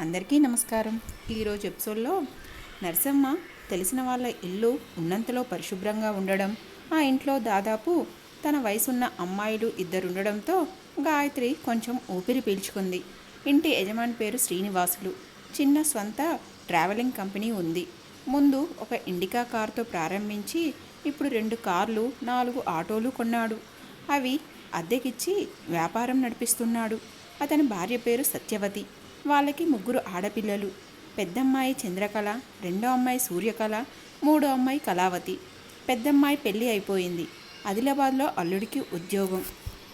అందరికీ నమస్కారం. ఈరోజు ఎపిసోడ్లో నరసమ్మ తెలిసిన వాళ్ళ ఇల్లు ఉన్నంతలో పరిశుభ్రంగా ఉండడం ఆ ఇంట్లో దాదాపు తన వయసున్న అమ్మాయిలు ఇద్దరు ఉండడంతో గాయత్రి కొంచెం ఊపిరి పీల్చుకుంది. ఇంటి యజమాని పేరు శ్రీనివాసులు. చిన్న స్వంత ట్రావెలింగ్ కంపెనీ ఉంది. ముందు ఒక ఇండికా కారుతో ప్రారంభించి ఇప్పుడు రెండు కార్లు నాలుగు ఆటోలు కొన్నాడు. అవి అద్దెకిచ్చి వ్యాపారం నడిపిస్తున్నాడు. అతని భార్య పేరు సత్యవతి. వాళ్ళకి ముగ్గురు ఆడపిల్లలు. పెద్దమ్మాయి చంద్రకళ రెండో అమ్మాయి సూర్యకళ మూడో అమ్మాయి కళావతి. పెద్దమ్మాయి పెళ్ళి అయిపోయింది. ఆదిలాబాద్లో అల్లుడికి ఉద్యోగం.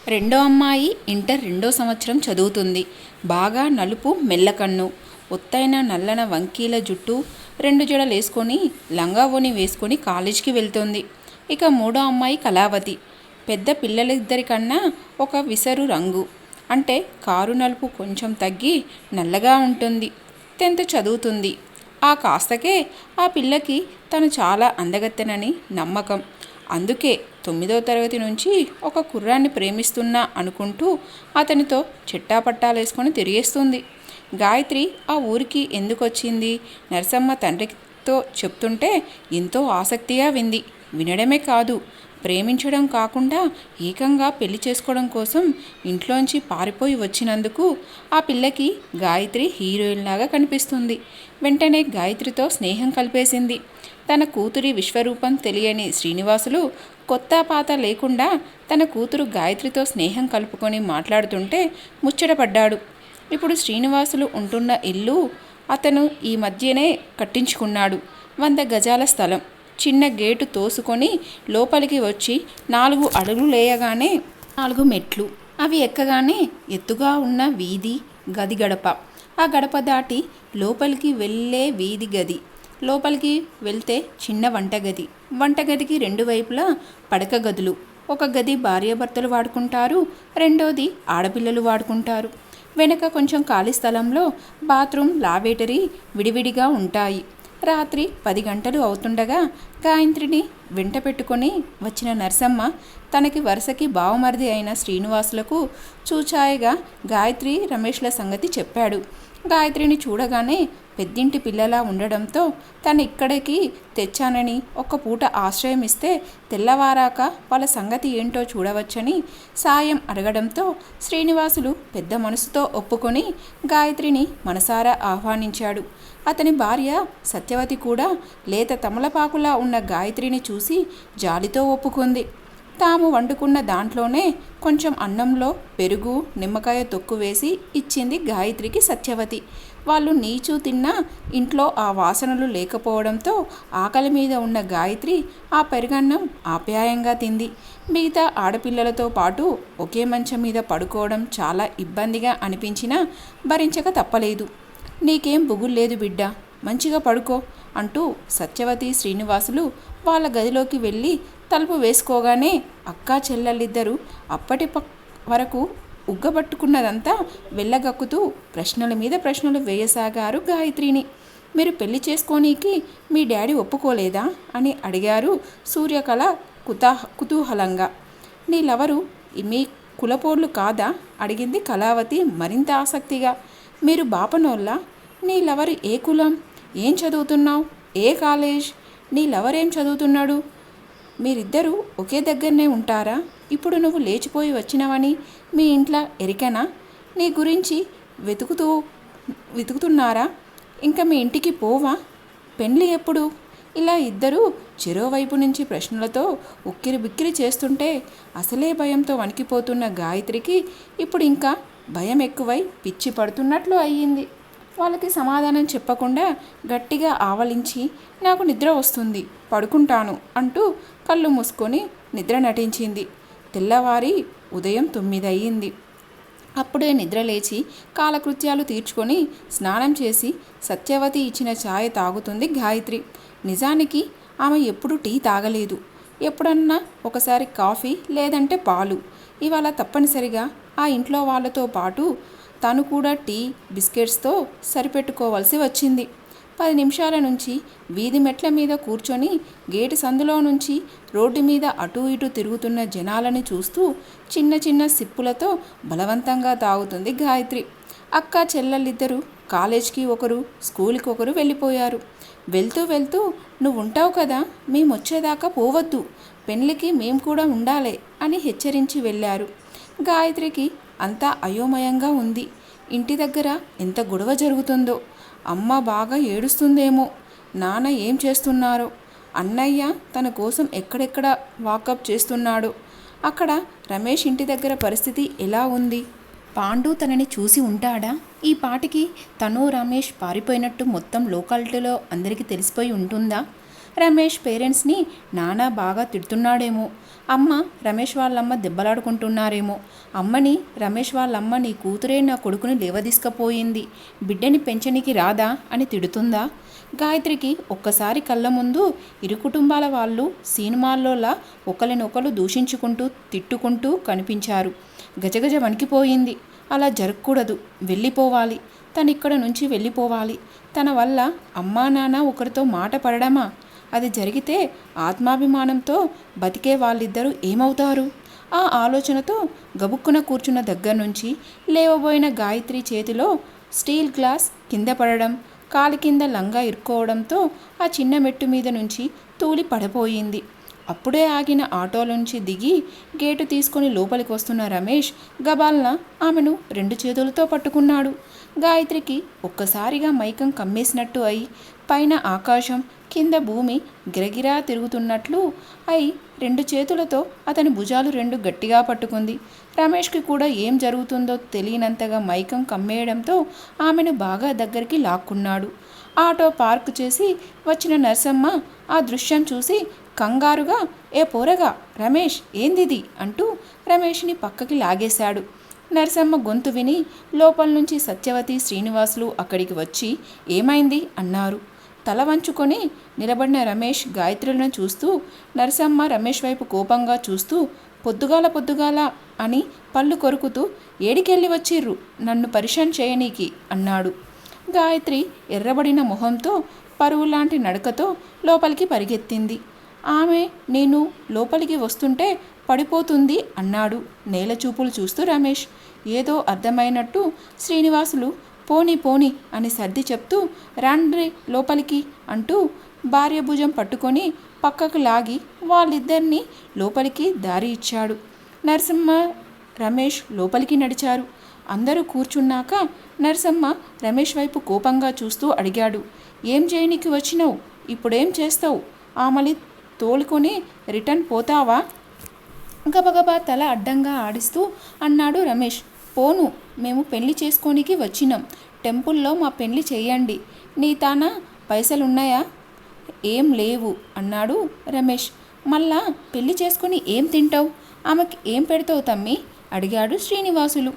రెండో అమ్మాయి ఇంటర్ రెండో సంవత్సరం చదువుతుంది. బాగా నలుపు మెల్లకన్ను ఒత్తైన నల్లన వంకీల జుట్టు రెండు జడలు వేసుకొని లంగావోని వేసుకొని కాలేజీకి వెళ్తుంది. ఇక మూడో అమ్మాయి కళావతి. పెద్ద పిల్లలిద్దరికన్నా ఒక విసరు రంగు. అంటే కారు నలుపు కొంచెం తగ్గి నల్లగా ఉంటుంది. టెన్త్ చదువుతుంది. ఆ కాస్తకే ఆ పిల్లకి తను చాలా అందగత్తెనని నమ్మకం. అందుకే తొమ్మిదో తరగతి నుంచి ఒక కుర్రాన్ని ప్రేమిస్తున్నా అనుకుంటూ అతనితో చిట్టాపట్టాలేసుకొని తిరిగేస్తుంది. గాయత్రి ఆ ఊరికి ఎందుకు వచ్చింది నరసమ్మ తండ్రితో చెప్తుంటే ఎంతో ఆసక్తిగా వింది. వినడమే కాదు ప్రేమించడం కాకుండా ఏకంగా పెళ్ళి చేసుకోవడం కోసం ఇంట్లోంచి పారిపోయి వచ్చినందుకు ఆ పిల్లకి గాయత్రి హీరోయిన్ లాగా కనిపిస్తుంది. వెంటనే గాయత్రితో స్నేహం కలిపేసింది. తన కూతురి విశ్వరూపం తెలియని శ్రీనివాసులు కొత్త పాత లేకుండా తన కూతురు గాయత్రితో స్నేహం కలుపుకొని మాట్లాడుతుంటే ముచ్చటపడ్డాడు. ఇప్పుడు శ్రీనివాసులు ఉంటున్న ఇల్లు అతను ఈ మధ్యనే కట్టించుకున్నాడు. వంద గజాల స్థలం. చిన్న గేటు తోసుకొని లోపలికి వచ్చి నాలుగు అడుగులు లేయగానే నాలుగు మెట్లు. అవి ఎక్కగానే ఎత్తుగా ఉన్న వీధి గది గడప. ఆ గడప దాటి లోపలికి వెళ్ళే వీధి గది. లోపలికి వెళ్తే చిన్న వంటగది. వంటగదికి రెండు వైపులా పడక గదులు. ఒక గది భార్యాభర్తలు వాడుకుంటారు రెండోది ఆడపిల్లలు వాడుకుంటారు. వెనక కొంచెం ఖాళీ స్థలంలో బాత్రూమ్ లావేటరీ విడివిడిగా ఉంటాయి. రాత్రి పది గంటలు అవుతుండగా గాయత్రిని వెంట పెట్టుకొని వచ్చిన నరసమ్మ తనకి వరుసకి బావమరిది అయిన శ్రీనివాసులకు చూచాయగా గాయత్రి రమేష్ల సంగతి చెప్పాడు. గాయత్రిని చూడగానే పెద్దింటి పిల్లలా ఉండడంతో తను ఇక్కడికి తెచ్చానని ఒక పూట ఆశ్రయం ఇస్తే తెల్లవారాక వాళ్ళ సంగతి ఏంటో చూడవచ్చని సాయం అడగడంతో శ్రీనివాసులు పెద్ద మనసుతో ఒప్పుకొని గాయత్రిని మనసారా ఆహ్వానించాడు. అతని భార్య సత్యవతి కూడా లేత తమలపాకులా ఉన్న గాయత్రిని చూసి జాలితో ఒప్పుకుంది. తాము వండుకున్న దాంట్లోనే కొంచెం అన్నంలో పెరుగు నిమ్మకాయ తొక్కు వేసి ఇచ్చింది గాయత్రికి సత్యవతి. వాళ్ళు నీచు తిన్నా ఇంట్లో ఆ వాసనలు లేకపోవడంతో ఆకలి మీద ఉన్న గాయత్రి ఆ పెరుగన్నం ఆప్యాయంగా తింది. మిగతా ఆడపిల్లలతో పాటు ఒకే మంచం మీద పడుకోవడం చాలా ఇబ్బందిగా అనిపించినా భరించక తప్పలేదు. నీకేం బుగుల్లేదు బిడ్డ మంచిగా పడుకో అంటూ సత్యవతి శ్రీనివాసులు వాళ్ళ గదిలోకి వెళ్ళి తలుపు వేసుకోగానే అక్కా చెల్లెళ్ళిద్దరూ అప్పటి పక్ వరకు ఉగ్గబట్టుకున్నదంతా వెళ్ళగక్కుతూ ప్రశ్నల మీద ప్రశ్నలు వేయసాగారు గాయత్రిని. మీరు పెళ్ళి చేసుకోనీకి మీ డాడీ ఒప్పుకోలేదా? అని అడిగారు సూర్యకళ కుతా కుతూహలంగా. నీలెవరు మీ కులపోర్లు కాదా? అడిగింది కళావతి మరింత ఆసక్తిగా. మీరు బాపనోళ్ళ? నీలెవరు ఏ కులం? ఏం చదువుతున్నావు? ఏ కాలేజ్? నీలెవరేం చదువుతున్నాడు? మీరిద్దరూ ఒకే దగ్గరనే ఉంటారా? ఇప్పుడు నువ్వు లేచిపోయి వచ్చినవని మీ ఇంట్లో ఎరికనా? నీ గురించి వెతుకుతూ వెతుకుతున్నారా? ఇంకా మీ ఇంటికి పోవా? పెండ్లి ఎప్పుడు? ఇలా ఇద్దరూ చెరోవైపు నుంచి ప్రశ్నలతో ఉక్కిరి బిక్కిరి చేస్తుంటే అసలే భయంతో వణికిపోతున్న గాయత్రికి ఇప్పుడు ఇంకా భయం ఎక్కువై పిచ్చి పడుతున్నట్లు అయ్యింది. వాళ్ళకి సమాధానం చెప్పకుండా గట్టిగా ఆవలించి నాకు నిద్ర వస్తుంది పడుకుంటాను అంటూ కళ్ళు మూసుకొని నిద్ర నటించింది. తెల్లవారి ఉదయం తొమ్మిది అయ్యింది అప్పుడే నిద్ర లేచి కాలకృత్యాలు తీర్చుకొని స్నానం చేసి సత్యవతి ఇచ్చిన ఛాయ్ తాగుతుంది గాయత్రి. నిజానికి ఆమె ఎప్పుడు టీ తాగలేదు. ఎప్పుడన్నా ఒకసారి కాఫీ లేదంటే పాలు. ఇవాళ తప్పనిసరిగా ఆ ఇంట్లో వాళ్ళతో పాటు తను కూడా టీ బిస్కెట్స్తో సరిపెట్టుకోవాల్సి వచ్చింది. పది నిమిషాల నుంచి వీధి మెట్ల మీద కూర్చొని గేటు సందులో నుంచి రోడ్డు మీద అటూ ఇటూ తిరుగుతున్న జనాలని చూస్తూ చిన్న చిన్న సిప్పులతో బలవంతంగా తాగుతుంది గాయత్రి. అక్క చెల్లెళ్ళిద్దరూ కాలేజ్కి ఒకరు స్కూల్కి ఒకరు వెళ్ళిపోయారు. వెళ్తూ వెళ్తూ నువ్వు ఉంటావు కదా మేము వచ్చేదాకా పోవద్దు. పెళ్ళికి మేము కూడా ఉండాలి అని హెచ్చరించి వెళ్ళారు. గాయత్రికి అంతా అయోమయంగా ఉంది. ఇంటి దగ్గర ఎంత గొడవ జరుగుతుందో అమ్మ బాగా ఏడుస్తుందేమో నాన్న ఏం చేస్తున్నారో అన్నయ్య తన కోసం ఎక్కడెక్కడ వాకప్ చేస్తున్నాడో అక్కడ రమేష్ ఇంటి దగ్గర పరిస్థితి ఎలా ఉంది? పాండు తనని చూసి ఉంటాడా? ఈ పాటికి తను రమేష్ పారిపోయినట్టు మొత్తం లోకాలిటీలో అందరికీ తెలిసిపోయి ఉంటుందా? రమేష్ పేరెంట్స్ని నానా బాగా తిడుతున్నాడేమో. అమ్మ రమేష్ వాళ్ళమ్మ దెబ్బలాడుకుంటున్నారేమో. అమ్మని రమేష్ వాళ్ళమ్మ నీ కూతురే నా కొడుకుని లేవదీసుకపోయింది. బిడ్డని పెంచనికి రాదా అని తిడుతుందా? గాయత్రికి ఒక్కసారి కళ్ళ ముందు ఇరు కుటుంబాల వాళ్ళు సినిమాల్లోలా ఒకరినొకరు దూషించుకుంటూ తిట్టుకుంటూ కనిపించారు. గజగజ వణికిపోయింది. అలా జరగకూడదు. వెళ్ళిపోవాలి. తను ఇక్కడ నుంచి వెళ్ళిపోవాలి. తన వల్ల అమ్మా నాన్న ఒకరితో మాట పడడమా? అది జరిగితే ఆత్మాభిమానంతో బతికే వాళ్ళిద్దరూ ఏమవుతారు? ఆ ఆలోచనతో గబుక్కున కూర్చున్న దగ్గర నుంచి లేవబోయిన గాయత్రి చేతిలో స్టీల్ గ్లాస్ కింద పడడం కాలి కింద లంగా ఇరుక్కోవడంతో ఆ చిన్న మెట్టు మీద నుంచి తూలి పడిపోయింది. అప్పుడే ఆగిన ఆటోలోంచి దిగి గేటు తీసుకొని లోపలికి వస్తున్న రమేష్ గబాల్న ఆమెను రెండు చేతులతో పట్టుకున్నాడు. గాయత్రికి ఒక్కసారిగా మైకం కమ్మేసినట్టు అయి పైన ఆకాశం కింద భూమి గిరగిరా తిరుగుతున్నట్లు అయి రెండు చేతులతో అతని భుజాలు రెండు గట్టిగా పట్టుకుంది. రమేష్కి కూడా ఏం జరుగుతుందో తెలియనంతగా మైకం కమ్మేయడంతో ఆమెను బాగా దగ్గరికి లాక్కున్నాడు. ఆటో పార్క్ చేసి వచ్చిన నర్సమ్మ ఆ దృశ్యం చూసి కంగారుగా ఏ పోరగా రమేష్ ఏందిది? అంటూ రమేష్ని పక్కకి లాగేశాడు. నరసమ్మ గొంతు విని లోపల నుంచి సత్యవతి శ్రీనివాసులు అక్కడికి వచ్చి ఏమైంది? అన్నారు. తల వంచుకొని నిలబడిన రమేష్ గాయత్రులను చూస్తూ నరసమ్మ రమేష్ వైపు కోపంగా చూస్తూ పొద్దుగాల పొద్దుగాల అని పళ్ళు కొరుకుతూ ఏడికెళ్ళి వచ్చిర్రు నన్ను పరిశాన్ చేయనీకి అన్నాడు. గాయత్రి ఎర్రబడిన మొహంతో పరువు లాంటి నడకతో లోపలికి పరిగెత్తింది. ఆమె నేను లోపలికి వస్తుంటే పడిపోతుంది అన్నాడు నేల చూపులు చూస్తూ రమేష్. ఏదో అర్థమైనట్టు శ్రీనివాసులు పోని పోని అని సర్ది చెప్తూ రాండ్రి లోపలికి అంటూ భార్య భుజం పట్టుకొని పక్కకు లాగి వాళ్ళిద్దరినీ లోపలికి దారి ఇచ్చాడు. నరసింహ రమేష్ లోపలికి నడిచారు. అందరూ కూర్చున్నాక నరసమ్మ రమేష్ వైపు కోపంగా చూస్తూ అడిగాడు ఏం చేయనికి వచ్చినావు? ఇప్పుడేం చేస్తావు? ఆమలి తోలుకొని రిటర్న్ పోతావా? గబగబా తల అడ్డంగా ఆడిస్తూ అన్నాడు రమేష్. పోను మేము పెళ్ళి చేసుకోనికి వచ్చినాం. టెంపుల్లో మా పెళ్ళి చేయండి. నీ తాన పైసలున్నాయా? ఏం లేవు అన్నాడు రమేష్. మళ్ళా పెళ్ళి చేసుకుని ఏం తింటావు? ఆమెకి ఏం పెడతావు తమ్మి? అడిగాడు శ్రీనివాసులు.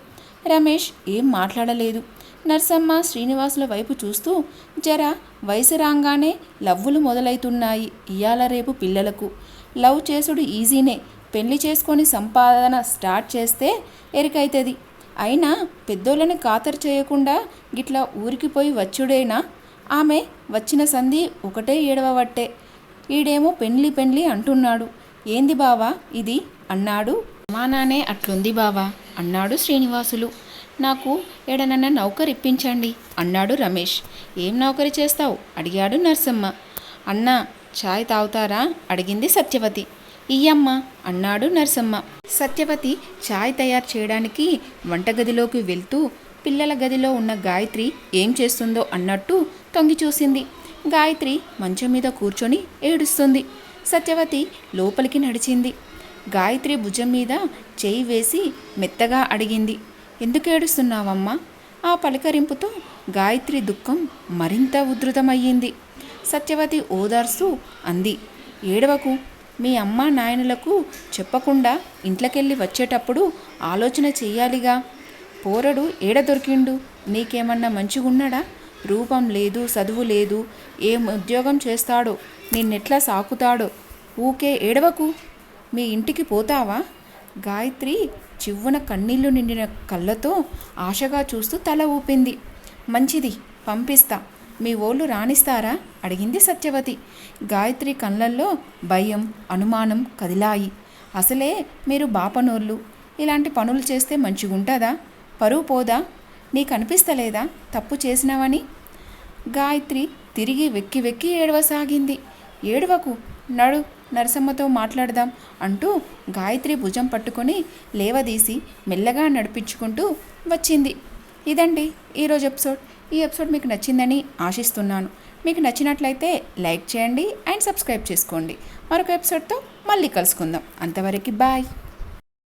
రమేష్ ఏం మాట్లాడలేదు. నర్సమ్మ శ్రీనివాసుల వైపు చూస్తూ జర వయసు రాగానే లవ్వులు మొదలవుతున్నాయి ఇయాల రేపు పిల్లలకు. లవ్ చేసుడు ఈజీనే పెళ్ళి చేసుకొని సంపాదన స్టార్ట్ చేస్తే ఎరికైతుంది. అయినా పెద్దోళ్ళని ఖాతరు చేయకుండా గిట్లా ఊరికి పోయి వచ్చుడేనా? ఆమె వచ్చిన సంధి ఒకటే ఏడవబట్టే. ఈడేమో పెండ్లి పెండ్లి అంటున్నాడు. ఏంది బావా ఇది? అన్నాడు. మానానే అట్లుంది బావా అన్నాడు శ్రీనివాసులు. నాకు ఎడనన్న నౌకరి ఇప్పించండి అన్నాడు రమేష్. ఏం నౌకరి చేస్తావు? అడిగాడు నర్సమ్మ. అన్నా చాయ్ తాగుతారా? అడిగింది సత్యవతి. ఇయ్యమ్మ అన్నాడు నర్సమ్మ. సత్యవతి చాయ్ తయారు చేయడానికి వంటగదిలోకి వెళ్తూ పిల్లల గదిలో ఉన్న గాయత్రి ఏం చేస్తుందో అన్నట్టు తొంగి చూసింది. గాయత్రి మంచం మీద కూర్చొని ఏడుస్తుంది. సత్యవతి లోపలికి నడిచింది. గాయత్రి భుజం మీద చేయి వేసి మెత్తగా అడిగింది. ఎందుకు ఏడుస్తున్నావమ్మా? ఆ పలకరింపుతో గాయత్రి దుఃఖం మరింత ఉధృతమయ్యింది. సత్యవతి ఓదార్సు అంది. ఏడవకు మీ అమ్మ నాయనలకు చెప్పకుండా ఇంట్లోకెళ్ళి వచ్చేటప్పుడు ఆలోచన చెయ్యాలిగా. పోరడు ఏడ దొరికిండు? నీకేమన్నా మంచిగున్నాడా? రూపం లేదు చదువు లేదు ఏం ఉద్యోగం చేస్తాడో నిన్నెట్లా సాకుతాడో? ఊకే ఏడవకు. మీ ఇంటికి పోతావా? గాయత్రి చివ్వున కన్నీళ్ళు నిండిన కళ్ళతో ఆశగా చూస్తూ తల ఊపింది. మంచిది పంపిస్తా. మీ ఓళ్ళు రాణిస్తారా? అడిగింది సత్యవతి. గాయత్రి కళ్ళల్లో భయం అనుమానం కదిలాయి. అసలే మీరు బాపనోళ్ళు. ఇలాంటి పనులు చేస్తే మంచిగుంటుందా? పరువు పోదా? నీకనిపిస్తలేదా? తప్పు చేసినావని? గాయత్రి తిరిగి వెక్కి వెక్కి ఏడవసాగింది. ఏడవకు. నడు నరసమ్మతో మాట్లాడదాం అంటూ గాయత్రి భుజం పట్టుకొని లేవదీసి మెల్లగా నడిపించుకుంటూ వచ్చింది. ఇదండి ఈరోజు ఎపిసోడ్. ఈ ఎపిసోడ్ మీకు నచ్చిందని ఆశిస్తున్నాను. మీకు నచ్చినట్లయితే లైక్ చేయండి అండ్ సబ్స్క్రైబ్ చేసుకోండి. మరొక ఎపిసోడ్తో మళ్ళీ కలుసుకుందాం. అంతవరకు బాయ్.